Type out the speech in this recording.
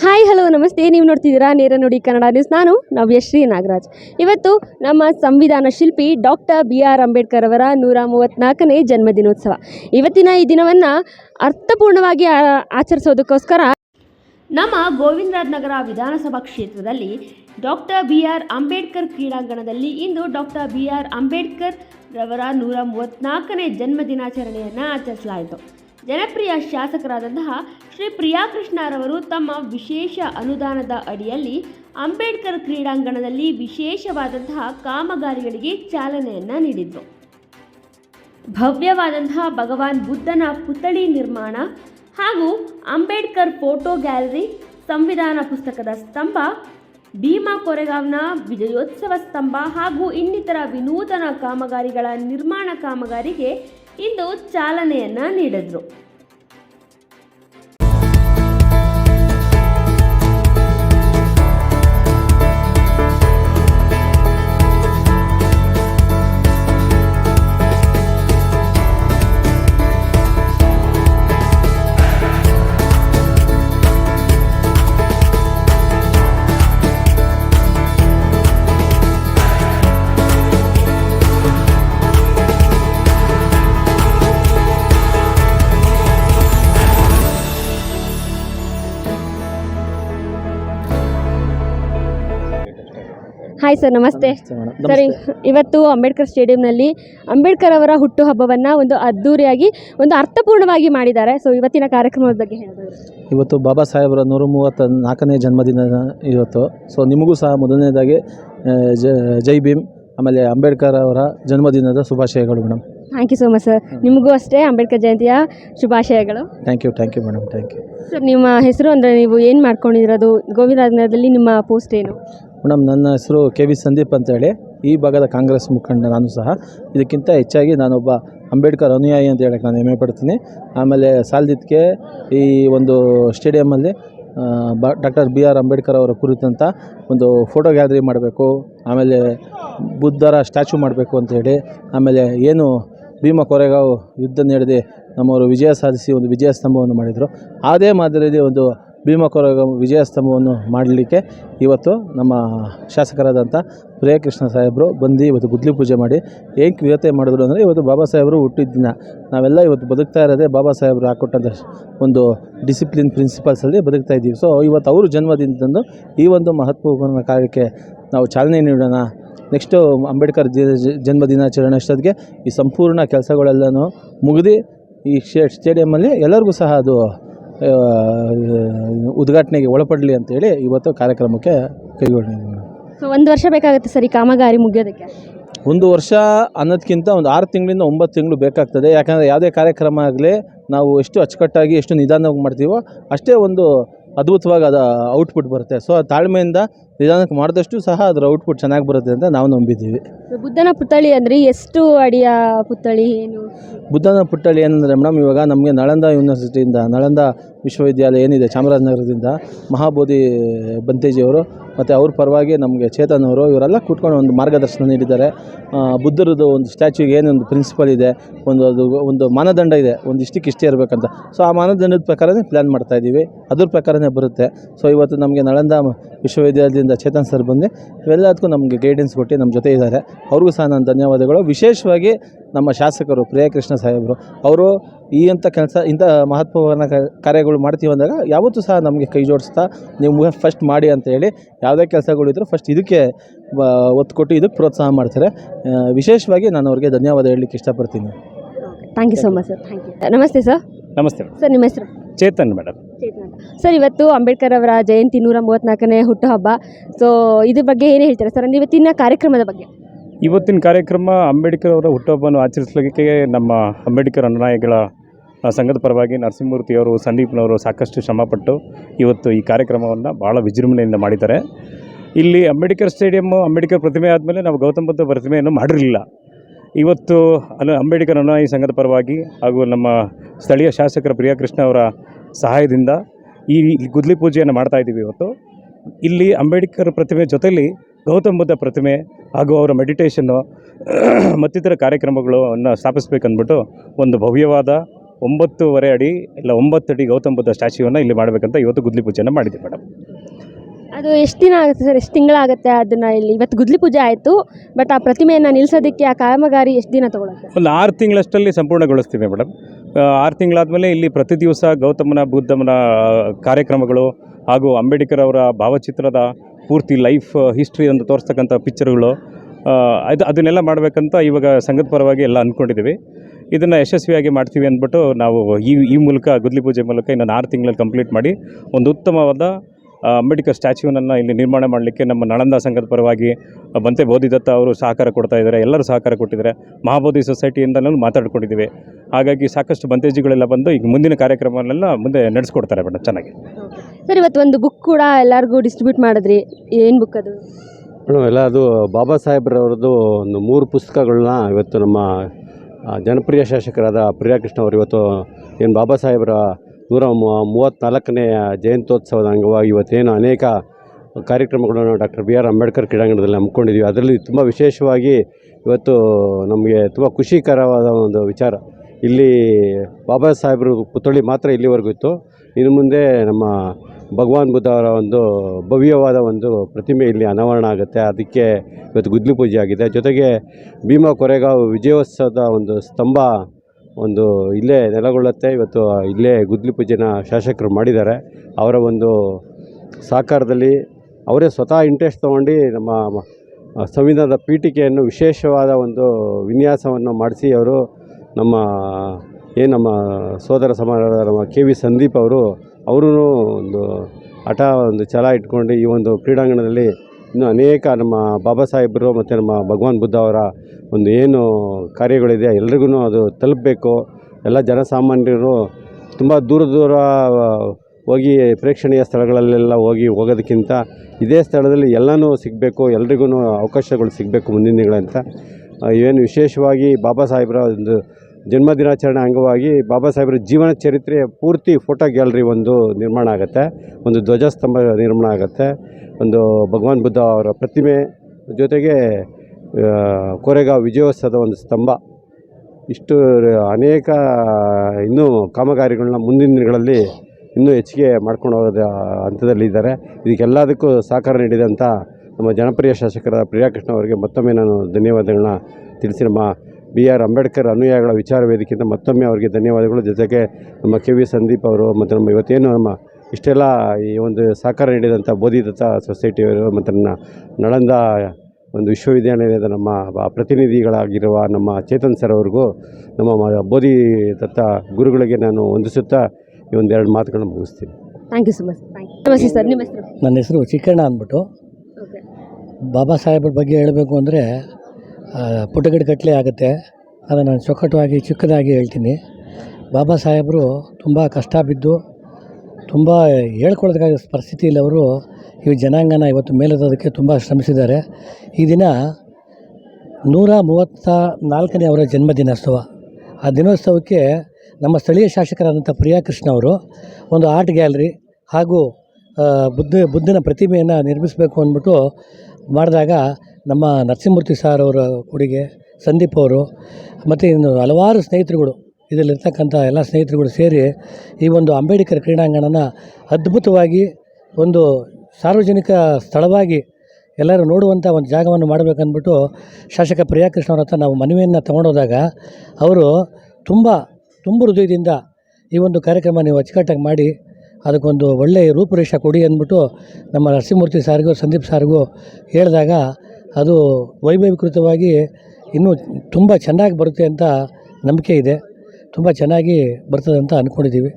Hi hello ನಮಸ್ತೆ. ನೀವು ನೋಡ್ತಿದ್ದೀರಾ ನೇರ ನೋಡಿ ಕನ್ನಡ ನ್ಯೂಸ್ ನಾನು ನವ್ಯಶ್ರೀ ನಾಗರಾಜ್. ಇವತ್ತು ನಮ್ಮ ಸಂವಿಧಾನ ಶಿಲ್ಪಿ ಡಾಕ್ಟರ್ ಬಿ ಆರ್ ಅಂಬೇಡ್ಕರ್ ಅವರ ನೂರ ಮೂವತ್ತ್ನಾಲ್ಕನೇ ಜನ್ಮದಿನೋತ್ಸವ. ಇವತ್ತಿನ ಈ ದಿನವನ್ನು ಅರ್ಥಪೂರ್ಣವಾಗಿ ಆಚರಿಸೋದಕ್ಕೋಸ್ಕರ ನಮ್ಮ ಗೋವಿಂದರಾಜ್ ನಗರ ವಿಧಾನಸಭಾ ಕ್ಷೇತ್ರದಲ್ಲಿ ಡಾಕ್ಟರ್ ಬಿ ಆರ್ ಅಂಬೇಡ್ಕರ್ ಕ್ರೀಡಾಂಗಣದಲ್ಲಿ ಇಂದು ಡಾಕ್ಟರ್ ಬಿ ಆರ್ ಅಂಬೇಡ್ಕರ್ ರವರ ನೂರ ಮೂವತ್ತ್ನಾಲ್ಕನೇ ಜನ್ಮ ದಿನಾಚರಣೆಯನ್ನು ಆಚರಿಸಲಾಯಿತು. ಜನಪ್ರಿಯ ಶಾಸಕರಾದಂತಹ ಶ್ರೀ ಪ್ರಿಯಾಕೃಷ್ಣರವರು ತಮ್ಮ ವಿಶೇಷ ಅನುದಾನದ ಅಡಿಯಲ್ಲಿ ಅಂಬೇಡ್ಕರ್ ಕ್ರೀಡಾಂಗಣದಲ್ಲಿ ವಿಶೇಷವಾದಂತಹ ಕಾಮಗಾರಿಗಳಿಗೆ ಚಾಲನೆಯನ್ನು ನೀಡಿದರು. ಭವ್ಯವಾದಂತಹ ಭಗವಾನ್ ಬುದ್ಧನ ಪುತ್ಥಳಿ ನಿರ್ಮಾಣ ಹಾಗೂ ಅಂಬೇಡ್ಕರ್ ಫೋಟೋ ಗ್ಯಾಲರಿ, ಸಂವಿಧಾನ ಪುಸ್ತಕದ ಸ್ತಂಭ, ಭೀಮಾ ಕೊರೆಗಾಂವ್ನ ವಿಜಯೋತ್ಸವ ಸ್ತಂಭ ಹಾಗೂ ಇನ್ನಿತರ ವಿನೂತನ ಕಾಮಗಾರಿಗಳ ನಿರ್ಮಾಣ ಕಾಮಗಾರಿಗೆ ಇಂದು ಚಾಲನೆಯನ್ನು ನೀಡಿದರು. ಹಾಯ್ ಸರ್ ನಮಸ್ತೆ. ಸರಿ ಇವತ್ತು ಅಂಬೇಡ್ಕರ್ ಸ್ಟೇಡಿಯಂನಲ್ಲಿ ಅಂಬೇಡ್ಕರ್ ಅವರ ಹುಟ್ಟುಹಬ್ಬವನ್ನು ಒಂದು ಅದ್ಧೂರಿಯಾಗಿ ಒಂದು ಅರ್ಥಪೂರ್ಣವಾಗಿ ಮಾಡಿದ್ದಾರೆ. ಸೊ ಇವತ್ತಿನ ಕಾರ್ಯಕ್ರಮದ ಬಗ್ಗೆ ಹೇಳಿದ್ರು ಇವತ್ತು ಬಾಬಾ ಸಾಹೇಬರ ನೂರ ಮೂವತ್ತ ನಾಲ್ಕನೇ ಜನ್ಮದಿನ ಇವತ್ತು. ಸೊ ನಿಮಗೂ ಸಹ ಮೊದಲನೇದಾಗಿ ಜ- ಭೀಮ್ ಆಮೇಲೆ ಅಂಬೇಡ್ಕರ್ ಅವರ ಜನ್ಮದಿನದ ಶುಭಾಶಯಗಳು madam thank you so much sir ನಿಮಗೂ ಅಷ್ಟೇ ಅಂಬೇಡ್ಕರ್ ಜಯಂತಿಯ ಶುಭಾಶಯಗಳು. Thank you thank you madam thank you sir ನಿಮ್ಮ ಹೆಸರು ಅಂದರೆ ನೀವು ಏನು ಮಾಡ್ಕೊಂಡಿರೋದು? ಗೋವಿಂದರಾಜನಗರದಲ್ಲಿ ನಿಮ್ಮ ಪೋಸ್ಟ್ ಏನು? ಮೇಡಮ್, ನನ್ನ ಹೆಸರು ಕೆ ವಿ ಸಂದೀಪ್ ಅಂತೇಳಿ. ಈ ಭಾಗದ ಕಾಂಗ್ರೆಸ್ ಮುಖಂಡ ನಾನು ಸಹ. ಇದಕ್ಕಿಂತ ಹೆಚ್ಚಾಗಿ ನಾನೊಬ್ಬ ಅಂಬೇಡ್ಕರ್ ಅನುಯಾಯಿ ಅಂತ ಹೇಳಕ್ಕೆ ನಾನು ಹೆಮ್ಮೆ ಪಡ್ತೀನಿ. ಆಮೇಲೆ ಸಾಲದಿದ್ದಕ್ಕೆ ಈ ಒಂದು ಸ್ಟೇಡಿಯಮಲ್ಲಿ ಬ, ಡಾಕ್ಟರ್ ಬಿ ಆರ್ ಅಂಬೇಡ್ಕರ್ ಅವರ ಕುರಿತಂಥ ಒಂದು ಫೋಟೋ ಗ್ಯಾಲರಿ ಮಾಡಬೇಕು. ಆಮೇಲೆ ಬುದ್ಧರ ಸ್ಟ್ಯಾಚು ಮಾಡಬೇಕು ಅಂತೇಳಿ ಆಮೇಲೆ ಏನು ಭೀಮ ಕೊರೆಗಾವ್ ಯುದ್ಧ ನಡೆದಿ, ನಮ್ಮವರು ವಿಜಯ ಸಾಧಿಸಿ ಒಂದು ವಿಜಯ ಸ್ತಂಭವನ್ನು ಮಾಡಿದರು. ಅದೇ ಮಾದರಿಯಲ್ಲಿ ಒಂದು ಭೀಮ ಕೊರೆಗಾಂವ್ ವಿಜಯ ಸ್ತಂಭವನ್ನು ಮಾಡಲಿಕ್ಕೆ ಇವತ್ತು ನಮ್ಮ ಶಾಸಕರಾದಂಥ ಪ್ರಿಯಕೃಷ್ಣ ಸಾಹೇಬರು ಬಂದು ಇವತ್ತು ಗುದ್ಲಿ ಪೂಜೆ ಮಾಡಿ ಏಕೆ ವಿವತೆ ಮಾಡಿದ್ರು ಅಂದರೆ ಇವತ್ತು ಬಾಬಾ ಸಾಹೇಬರು ಹುಟ್ಟಿದ ದಿನ. ನಾವೆಲ್ಲ ಇವತ್ತು ಬದುಕ್ತಾ ಇರೋದೇ ಬಾಬಾ ಸಾಹೇಬರು ಹಾಕೊಟ್ಟಂಥ ಒಂದು ಡಿಸಿಪ್ಲಿನ್ ಪ್ರಿನ್ಸಿಪಲ್ಸಲ್ಲಿ ಬದುಕ್ತಾ ಇದ್ದೀವಿ. ಸೊ ಇವತ್ತು ಅವರು ಜನ್ಮದಿನದಂದು ಈ ಒಂದು ಮಹತ್ವಪೂರ್ಣ ಕಾರ್ಯಕ್ಕೆ ನಾವು ಚಾಲನೆ ನೀಡೋಣ. ನೆಕ್ಸ್ಟು ಅಂಬೇಡ್ಕರ್ ಜನ್ಮದಿನಾಚರಣೆ ಜನ್ಮ ದಿನಾಚರಣೆ ಅಷ್ಟೊತ್ತಿಗೆ ಈ ಸಂಪೂರ್ಣ ಕೆಲಸಗಳೆಲ್ಲನೂ ಮುಗಿದು ಈ ಸ್ಟೇಡಿಯಮ್ಮಲ್ಲಿ ಎಲ್ಲರಿಗೂ ಸಹ ಅದು ಉದ್ಘಾಟನೆಗೆ ಒಳಪಡಲಿ ಅಂತೇಳಿ ಇವತ್ತು ಕಾರ್ಯಕ್ರಮಕ್ಕೆ ಕೈಗೊಂಡಿದ್ದೀವಿ ಸೊ ಒಂದು ವರ್ಷ ಬೇಕಾಗುತ್ತೆ ಸರಿ ಈ ಕಾಮಗಾರಿ ಮುಗಿಯೋದಕ್ಕೆ? ಒಂದು ವರ್ಷ ಅನ್ನೋದಕ್ಕಿಂತ ಒಂದು ಆರು ತಿಂಗಳಿಂದ ಒಂಬತ್ತು ತಿಂಗಳು ಬೇಕಾಗ್ತದೆ. ಯಾಕಂದರೆ ಯಾವುದೇ ಕಾರ್ಯಕ್ರಮ ಆಗಲಿ ನಾವು ಎಷ್ಟು ಅಚ್ಚುಕಟ್ಟಾಗಿ ಎಷ್ಟು ನಿಧಾನವಾಗಿ ಮಾಡ್ತೀವೋ ಅಷ್ಟೇ ಒಂದು ಅದ್ಭುತವಾಗಿ ಅದು ಔಟ್ಪುಟ್ ಬರುತ್ತೆ. ಸೊ ತಾಳ್ಮೆಯಿಂದ ನಿಧಾನಕ್ಕೆ ಮಾಡಿದಷ್ಟು ಸಹ ಅದರ ಔಟ್ಪುಟ್ ಚೆನ್ನಾಗಿ ಬರುತ್ತೆ ಅಂತ ನಾವು ನಂಬಿದ್ದೀವಿ. ಬುದ್ಧನ ಪುತ್ಥಳಿ ಅಂದರೆ ಎಷ್ಟು ಅಡಿಯ ಪುತ್ಥಳಿ ಏನು? ಬುದ್ಧನ ಪುಟ್ಟಳಿ ಏನಂದರೆ ಮೇಡಮ್ ಇವಾಗ ನಮಗೆ ನಳಂದ ಯೂನಿವರ್ಸಿಟಿಯಿಂದ ನಳಂದ ವಿಶ್ವವಿದ್ಯಾಲಯ ಏನಿದೆ ಚಾಮರಾಜನಗರದಿಂದ ಮಹಾಬೋಧಿ ಬಂತೇಜಿಯವರು ಮತ್ತು ಅವ್ರ ಪರವಾಗಿ ನಮಗೆ ಚೇತನ್ ಅವರು ಇವರೆಲ್ಲ ಕೂತ್ಕೊಂಡು ಒಂದು ಮಾರ್ಗದರ್ಶನ ನೀಡಿದ್ದಾರೆ. ಬುದ್ಧರದ್ದು ಒಂದು ಸ್ಟ್ಯಾಚ್ಯೂಗೆ ಏನೊಂದು ಪ್ರಿನ್ಸಿಪಲ್ ಇದೆ ಒಂದು ಅದು ಒಂದು ಮಾನದಂಡ ಇದೆ ಒಂದು ಇಷ್ಟಕ್ಕೆ ಇಷ್ಟೇ ಇರಬೇಕಂತ. ಸೊ ಆ ಮಾನದಂಡದ ಪ್ರಕಾರನೇ ಪ್ಲ್ಯಾನ್ ಮಾಡ್ತಾ ಇದ್ದೀವಿ. ಅದ್ರ ಪ್ರಕಾರನೇ ಬರುತ್ತೆ. ಸೊ ಇವತ್ತು ನಮಗೆ ನಳಂದ ವಿಶ್ವವಿದ್ಯಾಲಯದಿಂದ ಚೇತನ್ ಸರ್ ಬಂದು. ಇವೆಲ್ಲದಕ್ಕೂ ನಮಗೆ ಗೈಡೆನ್ಸ್ ಕೊಟ್ಟು ನಮ್ಮ ಜೊತೆ ಇದ್ದಾರೆ. ಅವ್ರಿಗೂ ಸಹ ನಾನು ಧನ್ಯವಾದಗಳು. ವಿಶೇಷವಾಗಿ ನಮ್ಮ ಶಾಸಕರು ಪ್ರಿಯಕೃಷ್ಣ ಸಾಹೇಬರು ಅವರು ಈ ಅಂಥ ಕೆಲಸ ಇಂಥ ಮಹತ್ವವನ್ನು ಕಾರ್ಯಗಳು ಮಾಡ್ತೀವಿ ಅಂದಾಗ ಯಾವತ್ತೂ ಸಹ ನಮಗೆ ಕೈ ಜೋಡಿಸ್ತಾ ನೀವು ಫಸ್ಟ್ ಮಾಡಿ ಅಂತ ಹೇಳಿ ಯಾವುದೇ ಕೆಲಸಗಳಿದ್ರು ಫಸ್ಟ್ ಇದಕ್ಕೆ ಒತ್ತು ಕೊಟ್ಟು ಇದಕ್ಕೆ ಪ್ರೋತ್ಸಾಹ ಮಾಡ್ತಾರೆ. ವಿಶೇಷವಾಗಿ ನಾನು ಅವ್ರಿಗೆ ಧನ್ಯವಾದ ಹೇಳಲಿಕ್ಕೆ ಇಷ್ಟಪಡ್ತೀನಿ. Thank you so much sir thank you ನಮಸ್ತೆ ಸರ್ ನಮಸ್ತೆ. ಸರ್ ನಿಮ್ಮ ಹೆಸರು? ಚೇತನ್ ಮೇಡಮ್. ಸರ್ ಇವತ್ತು ಅಂಬೇಡ್ಕರ್ ಅವರ ಜಯಂತಿ ನೂರ ಮೂವತ್ತ್ನಾಲ್ಕನೇ ಹುಟ್ಟುಹಬ್ಬ. ಸೊ ಇದ್ರ ಬಗ್ಗೆ ಏನು ಹೇಳ್ತೀರಾ ಸರ್? ಅಂದ್ರೆ ಇವತ್ತಿನ ಕಾರ್ಯಕ್ರಮದ ಬಗ್ಗೆ. ಇವತ್ತಿನ ಕಾರ್ಯಕ್ರಮ ಅಂಬೇಡ್ಕರ್ ಅವರ ಹುಟ್ಟುಹಬ್ಬವನ್ನು ಆಚರಿಸಲಿಕ್ಕೆ ನಮ್ಮ ಅಂಬೇಡ್ಕರ್ ಅನುಯಾಯಿಗಳ ಸಂಘದ ಪರವಾಗಿ ನರಸಿಂಹಮೂರ್ತಿಯವರು ಸಂದೀಪ್ನವರು ಸಾಕಷ್ಟು ಶ್ರಮಪಟ್ಟು ಇವತ್ತು ಈ ಕಾರ್ಯಕ್ರಮವನ್ನು ಭಾಳ ವಿಜೃಂಭಣೆಯಿಂದ ಮಾಡಿದ್ದಾರೆ. ಇಲ್ಲಿ ಅಂಬೇಡ್ಕರ್ ಸ್ಟೇಡಿಯಮ್ಮು ಅಂಬೇಡ್ಕರ್ ಪ್ರತಿಮೆ ಆದಮೇಲೆ ನಾವು ಗೌತಮ್ ಬುದ್ಧ ಪ್ರತಿಮೆಯನ್ನು ಮಾಡಿರಲಿಲ್ಲ. ಇವತ್ತು ಅನು ಅಂಬೇಡ್ಕರ್ ಅನುಯಾಯಿ ಸಂಘದ ಪರವಾಗಿ ಹಾಗೂ ನಮ್ಮ ಸ್ಥಳೀಯ ಶಾಸಕರ ಪ್ರಿಯಕೃಷ್ಣ ಅವರ ಸಹಾಯದಿಂದ ಈ ಗುದ್ಲಿ ಪೂಜೆಯನ್ನು ಮಾಡ್ತಾ ಇದ್ದೀವಿ ಇವತ್ತು. ಇಲ್ಲಿ ಅಂಬೇಡ್ಕರ್ ಪ್ರತಿಮೆ ಜೊತೆಯಲ್ಲಿ ಗೌತಮ್ ಬುದ್ಧ ಪ್ರತಿಮೆ ಹಾಗೂ ಅವರ ಮೆಡಿಟೇಷನ್ನು ಮತ್ತಿತರ ಕಾರ್ಯಕ್ರಮಗಳನ್ನು ಸ್ಥಾಪಿಸ್ಬೇಕಂದ್ಬಿಟ್ಟು ಒಂದು ಭವ್ಯವಾದ ಒಂಬತ್ತುವರೆ ಅಡಿ, ಇಲ್ಲ ಒಂಬತ್ತು ಅಡಿ ಗೌತಮ್ ಬುದ್ಧ ಸ್ಟ್ಯಾಚ್ಯೂವನ್ನು ಇಲ್ಲಿ ಮಾಡಬೇಕಂತ ಇವತ್ತು ಗುದ್ಲಿ ಪೂಜೆಯನ್ನು ಮಾಡಿದ್ದೀವಿ ಮೇಡಮ್. ಅದು ಎಷ್ಟು ದಿನ ಆಗುತ್ತೆ ಸರ್? ಎಷ್ಟು ತಿಂಗಳಾಗುತ್ತೆ ಅದನ್ನು ಇಲ್ಲಿ? ಇವತ್ತು ಗುದ್ಲಿ ಪೂಜೆ ಆಯಿತು, ಬಟ್ ಆ ಪ್ರತಿಮೆಯನ್ನು ನಿಲ್ಲಿಸೋದಕ್ಕೆ ಆ ಕಾಮಗಾರಿ ಎಷ್ಟು ದಿನ ತಗೊಳುತ್ತೆ? ಒಂದು ಆರು ತಿಂಗಳಷ್ಟಲ್ಲಿ ಸಂಪೂರ್ಣಗೊಳಿಸ್ತೀವಿ ಮೇಡಮ್. ಆರು ತಿಂಗಳಾದಮೇಲೆ ಇಲ್ಲಿ ಪ್ರತಿ ದಿವಸ ಗೌತಮನ, ಬುದ್ಧಮನ ಕಾರ್ಯಕ್ರಮಗಳು ಹಾಗೂ ಅಂಬೇಡ್ಕರ್ ಅವರ ಭಾವಚಿತ್ರದ ಪೂರ್ತಿ ಲೈಫ್, ಹಿಸ್ಟ್ರಿ ಅಂತ ತೋರಿಸ್ತಕ್ಕಂಥ ಪಿಕ್ಚರ್ಗಳು ಅದು ಅದನ್ನೆಲ್ಲ ಮಾಡಬೇಕಂತ ಇವಾಗ ಸಂಘದ ಪರವಾಗಿ ಎಲ್ಲ ಅಂದ್ಕೊಂಡಿದ್ದೀವಿ. ಇದನ್ನು ಯಶಸ್ವಿಯಾಗಿ ಮಾಡ್ತೀವಿ ಅಂದ್ಬಿಟ್ಟು ನಾವು ಈ ಈ ಮೂಲಕ, ಗುದ್ಲಿ ಪೂಜೆ ಮೂಲಕ ಇನ್ನೊಂದು ಆರು ತಿಂಗಳಲ್ಲಿ ಕಂಪ್ಲೀಟ್ ಮಾಡಿ ಒಂದು ಉತ್ತಮವಾದ ಅಂಬೇಡ್ಕರ್ ಸ್ಟ್ಯಾಚ್ಯೂನನ್ನು ಇಲ್ಲಿ ನಿರ್ಮಾಣ ಮಾಡಲಿಕ್ಕೆ ನಮ್ಮ ನಳಂದ ಸಂಘದ ಪರವಾಗಿ ಬಂತೆ ಬೋಧಿದತ್ತ ಅವರು ಸಹಕಾರ ಕೊಡ್ತಾ ಇದ್ದಾರೆ ಎಲ್ಲರೂ ಸಹಕಾರ ಕೊಟ್ಟಿದ್ದಾರೆ. ಮಹಾಬೋಧಿ ಸೊಸೈಟಿಯಿಂದಲೂ ಮಾತಾಡ್ಕೊಂಡಿದ್ದೀವಿ. ಹಾಗಾಗಿ ಸಾಕಷ್ಟು ಬಂತೇಜಿಗಳೆಲ್ಲ ಬಂದು ಈಗ ಮುಂದಿನ ಕಾರ್ಯಕ್ರಮನೆಲ್ಲ ಮುಂದೆ ನಡೆಸ್ಕೊಡ್ತಾರೆ ಮೇಡಮ್ ಚೆನ್ನಾಗಿ. ಸರ್ ಇವತ್ತು ಒಂದು ಬುಕ್ ಕೂಡ ಎಲ್ಲರಿಗೂ ಡಿಸ್ಟ್ರಿಬ್ಯೂಟ್ ಮಾಡಿದ್ರಿ. ಏನು ಬುಕ್ ಅದು? ಮೇಡಮ್ ಎಲ್ಲ ಅದು ಬಾಬಾ ಸಾಹೇಬ್ರವ್ರದ್ದು ಒಂದು ಮೂರು ಪುಸ್ತಕಗಳನ್ನ ಇವತ್ತು ನಮ್ಮ ಜನಪ್ರಿಯ ಶಾಸಕರಾದ ಪ್ರಿಯಾಕೃಷ್ಣ ಅವರು ಇವತ್ತು ಏನು ಬಾಬಾ ಸಾಹೇಬರ ನೂರ ಮೂವತ್ತ್ನಾಲ್ಕನೇ ಜಯಂತ್ಯೋತ್ಸವದ ಅಂಗವಾಗಿ ಇವತ್ತೇನು ಅನೇಕ ಕಾರ್ಯಕ್ರಮಗಳನ್ನು ಡಾಕ್ಟರ್ ಬಿ ಆರ್ ಅಂಬೇಡ್ಕರ್ ಕ್ರೀಡಾಂಗಣದಲ್ಲಿ ಹಮ್ಮಿಕೊಂಡಿದ್ದೀವಿ. ಅದರಲ್ಲಿ ತುಂಬ ವಿಶೇಷವಾಗಿ ಇವತ್ತು ನಮಗೆ ತುಂಬ ಖುಷಿಕರವಾದ ಒಂದು ವಿಚಾರ. ಇಲ್ಲಿ ಬಾಬಾ ಸಾಹೇಬ್ರ ಪುತ್ಥಳಿ ಮಾತ್ರ ಇಲ್ಲಿವರೆಗೂ ಇತ್ತು. ಇನ್ನು ಮುಂದೆ ನಮ್ಮ ಭಗವಾನ್ ಬುದ್ಧ ಅವರ ಒಂದು ಭವ್ಯವಾದ ಒಂದು ಪ್ರತಿಮೆ ಇಲ್ಲಿ ಅನಾವರಣ ಆಗುತ್ತೆ. ಅದಕ್ಕೆ ಇವತ್ತು ಗುದ್ಲಿ ಪೂಜೆ ಆಗಿದೆ. ಜೊತೆಗೆ ಭೀಮಾ ಕೊರೆಗಾವ್ ವಿಜಯೋತ್ಸವದ ಒಂದು ಸ್ತಂಭ ಒಂದು ಇಲ್ಲೇ ನೆಲೆಗೊಳ್ಳುತ್ತೆ. ಇವತ್ತು ಇಲ್ಲೇ ಗುದ್ಲಿ ಪೂಜೆನ ಶಾಸಕರು ಮಾಡಿದ್ದಾರೆ. ಅವರ ಒಂದು ಸಹಕಾರದಲ್ಲಿ ಅವರೇ ಸ್ವತಃ ಇಂಟ್ರೆಸ್ಟ್ ತೊಗೊಂಡು ನಮ್ಮ ಸಂವಿಧಾನದ ಪೀಠಿಕೆಯನ್ನು ವಿಶೇಷವಾದ ಒಂದು ವಿನ್ಯಾಸವನ್ನು ಮಾಡಿಸಿ ಅವರು ನಮ್ಮ ಏನು ನಮ್ಮ ಸೋದರ ಸಮಾನರಾದ ನಮ್ಮ ಕೆ ವಿ ಸಂದೀಪ್ ಅವರು ಅವರೂ ಒಂದು ಹಠ ಒಂದು ಛಲ ಇಟ್ಕೊಂಡು ಈ ಒಂದು ಕ್ರೀಡಾಂಗಣದಲ್ಲಿ ಇನ್ನೂ ಅನೇಕ ನಮ್ಮ ಬಾಬಾ ಸಾಹೇಬರು ಮತ್ತು ನಮ್ಮ ಭಗವಾನ್ ಬುದ್ಧ ಅವರ ಒಂದು ಏನು ಕಾರ್ಯಗಳಿದೆ, ಎಲ್ರಿಗೂ ಅದು ತಲುಪಬೇಕು. ಎಲ್ಲ ಜನಸಾಮಾನ್ಯರು ತುಂಬ ದೂರ ದೂರ ಹೋಗಿ ಪ್ರೇಕ್ಷಣೀಯ ಸ್ಥಳಗಳಲ್ಲೆಲ್ಲ ಹೋಗಿ ಹೋಗೋದಕ್ಕಿಂತ ಇದೇ ಸ್ಥಳದಲ್ಲಿ ಎಲ್ಲನೂ ಸಿಗಬೇಕು, ಎಲ್ರಿಗೂ ಅವಕಾಶಗಳು ಸಿಗಬೇಕು ಮುಂದಿನ ದಿನಗಳಂತ. ಏನು ವಿಶೇಷವಾಗಿ ಬಾಬಾ ಸಾಹೇಬರ ಒಂದು ಜನ್ಮದಿನಾಚರಣೆ ಅಂಗವಾಗಿ ಬಾಬಾ ಸಾಹೇಬರ ಜೀವನ ಚರಿತ್ರೆ ಪೂರ್ತಿ ಫೋಟೋ ಗ್ಯಾಲರಿ ಒಂದು ನಿರ್ಮಾಣ ಆಗುತ್ತೆ, ಒಂದು ಧ್ವಜಸ್ತಂಭ ನಿರ್ಮಾಣ ಆಗುತ್ತೆ. ಒಂದು ಭಗವಾನ್ ಬುದ್ಧ ಅವರ ಪ್ರತಿಮೆ ಜೊತೆಗೆ ಕೊರೆಗಾಂವ್ ವಿಜಯೋತ್ಸವದ ಒಂದು ಸ್ತಂಭ. ಇಷ್ಟು, ಅನೇಕ, ಇನ್ನೂ ಕಾಮಗಾರಿಗಳನ್ನ ಮುಂದಿನ ದಿನಗಳಲ್ಲಿ ಇನ್ನೂ ಹೆಚ್ಚಿಗೆ ಮಾಡ್ಕೊಂಡು ಹೋಗೋದ ಹಂತದಲ್ಲಿದ್ದಾರೆ ಇದಕ್ಕೆಲ್ಲದಕ್ಕೂ ಸಹಕಾರ ನೀಡಿದಂಥ ನಮ್ಮ ಜನಪ್ರಿಯ ಶಾಸಕರ ಪ್ರಿಯಾಕೃಷ್ಣ ಅವರಿಗೆ ಮತ್ತೊಮ್ಮೆ ನಾನು ಧನ್ಯವಾದಗಳನ್ನ ತಿಳಿಸಿ ನಮ್ಮ ಬಿ ಆರ್ ಅಂಬೇಡ್ಕರ್ ಅನುಯಾಯಿಗಳ ವಿಚಾರ ವೇದಿಕೆಯಿಂದ ಮತ್ತೊಮ್ಮೆ ಅವರಿಗೆ ಧನ್ಯವಾದಗಳು. ಜೊತೆಗೆ ನಮ್ಮ ಕೆ ವಿ ಸಂದೀಪ್ ಅವರು ಮತ್ತು ನಮ್ಮ ಇವತ್ತೇನು ನಮ್ಮ ಇಷ್ಟೆಲ್ಲ ಈ ಒಂದು ಸಹಕಾರ ನೀಡಿದಂಥ ಬೋಧಿದತ್ತ ಸೊಸೈಟಿಯವರು ಮತ್ತು ನನ್ನ ನಳಂದ ಒಂದು ವಿಶ್ವವಿದ್ಯಾನಿಲಯದ ನಮ್ಮ ಬ- ಪ್ರತಿನಿಧಿಗಳಾಗಿರುವ ನಮ್ಮ ಚೇತನ್ ಸರ್ ಅವ್ರಿಗೂ ನಮ್ಮ ಬೋಧಿ ದತ್ತ ಗುರುಗಳಿಗೆ ನಾನು ವಂದಿಸುತ್ತಾ ಈ ಒಂದು ಎರಡು ಮಾತುಗಳನ್ನು ಮುಗಿಸ್ತೀನಿ. Thank you so much thank you ನಮಸ್ತೆ ಸರ್ ನಿಮ್ಮ ಹೆಸರು? ನನ್ನ ಹೆಸರು ಚಿಕ್ಕಣ್ಣ ಅಂದ್ಬಿಟ್ಟು. ಓಕೆ ಬಾಬಾ ಸಾಹೇಬ್ರ ಬಗ್ಗೆ ಹೇಳಬೇಕು ಅಂದರೆ ಕಟ್ಟಲೇ ಆಗುತ್ತೆ. ಅದನ್ನು ನಾನು ಚೊಕ್ಕಟವಾಗಿ ಚಿಕ್ಕದಾಗಿ ಹೇಳ್ತೀನಿ. ಬಾಬಾ ಸಾಹೇಬರು ತುಂಬ ಕಷ್ಟ ಬಿದ್ದು ತುಂಬ ಹೇಳ್ಕೊಳ್ಳೋದಕ್ಕಾಗ ಪರಿಸ್ಥಿತಿಯಲ್ಲಿ ಅವರು ಈ ಜನಾಂಗನ ಇವತ್ತು ಮೇಲೆತ್ತೋದಕ್ಕೆ ತುಂಬ ಶ್ರಮಿಸಿದ್ದಾರೆ. ಈ ದಿನ ನೂರ ಮೂವತ್ತ ನಾಲ್ಕನೇ ಅವರ ಜನ್ಮ ದಿನೋತ್ಸವ ಆ ದಿನೋತ್ಸವಕ್ಕೆ ನಮ್ಮ ಸ್ಥಳೀಯ ಶಾಸಕರಾದಂಥ ಪ್ರಿಯಾಕೃಷ್ಣ ಅವರು ಒಂದು ಆರ್ಟ್ ಗ್ಯಾಲರಿ ಹಾಗೂ ಬುದ್ಧ, ಬುದ್ಧನ ಪ್ರತಿಮೆಯನ್ನು ನಿರ್ಮಿಸಬೇಕು ಅಂದ್ಬಿಟ್ಟು ಮಾಡಿದಾಗ ನಮ್ಮ ನರಸಿಂಹಮೂರ್ತಿ ಸಾರ್ ಅವರ ಕೊಡುಗೆ, ಸಂದೀಪ್ ಅವರು, ಮತ್ತು ಇನ್ನು ಹಲವಾರು ಸ್ನೇಹಿತರುಗಳು ಇದರಲ್ಲಿರ್ತಕ್ಕಂಥ ಎಲ್ಲ ಸ್ನೇಹಿತರುಗಳು ಸೇರಿ ಈ ಒಂದು ಅಂಬೇಡ್ಕರ್ ಕ್ರೀಡಾಂಗಣನ ಅದ್ಭುತವಾಗಿ ಒಂದು ಸಾರ್ವಜನಿಕ ಸ್ಥಳವಾಗಿ ಎಲ್ಲರೂ ನೋಡುವಂಥ ಒಂದು ಜಾಗವನ್ನು ಮಾಡಬೇಕಂದ್ಬಿಟ್ಟು ಶಾಸಕ ಪ್ರಿಯಾಕೃಷ್ಣ ಅವರ ಹತ್ರ ನಾವು ಮನವಿಯನ್ನು ತಗೊಂಡೋದಾಗ ಅವರು ತುಂಬ ತುಂಬ ಹೃದಯದಿಂದ ಈ ಒಂದು ಕಾರ್ಯಕ್ರಮ ನೀವು ಅಚ್ಚುಕಟ್ಟಾಗಿ ಮಾಡಿ ಅದಕ್ಕೊಂದು ಒಳ್ಳೆಯ ರೂಪುರೇಷ ಕೊಡಿ ಅಂದ್ಬಿಟ್ಟು ನಮ್ಮ ನರಸಿಂಹಮೂರ್ತಿ ಸಾರಿಗೂ, ಸಂದೀಪ್ ಸಾರಿಗೂ ಹೇಳಿದಾಗ ಅದು ವೈಭವೀಕೃತವಾಗಿ ಇನ್ನೂ ತುಂಬ ಚೆನ್ನಾಗಿ ಬರುತ್ತೆ ಅಂತ ನಂಬಿಕೆ ಇದೆ. ತುಂಬ ಚೆನ್ನಾಗಿ ಬರ್ತದೆ ಅಂತ ಅಂದ್ಕೊಂಡಿದ್ದೀವಿ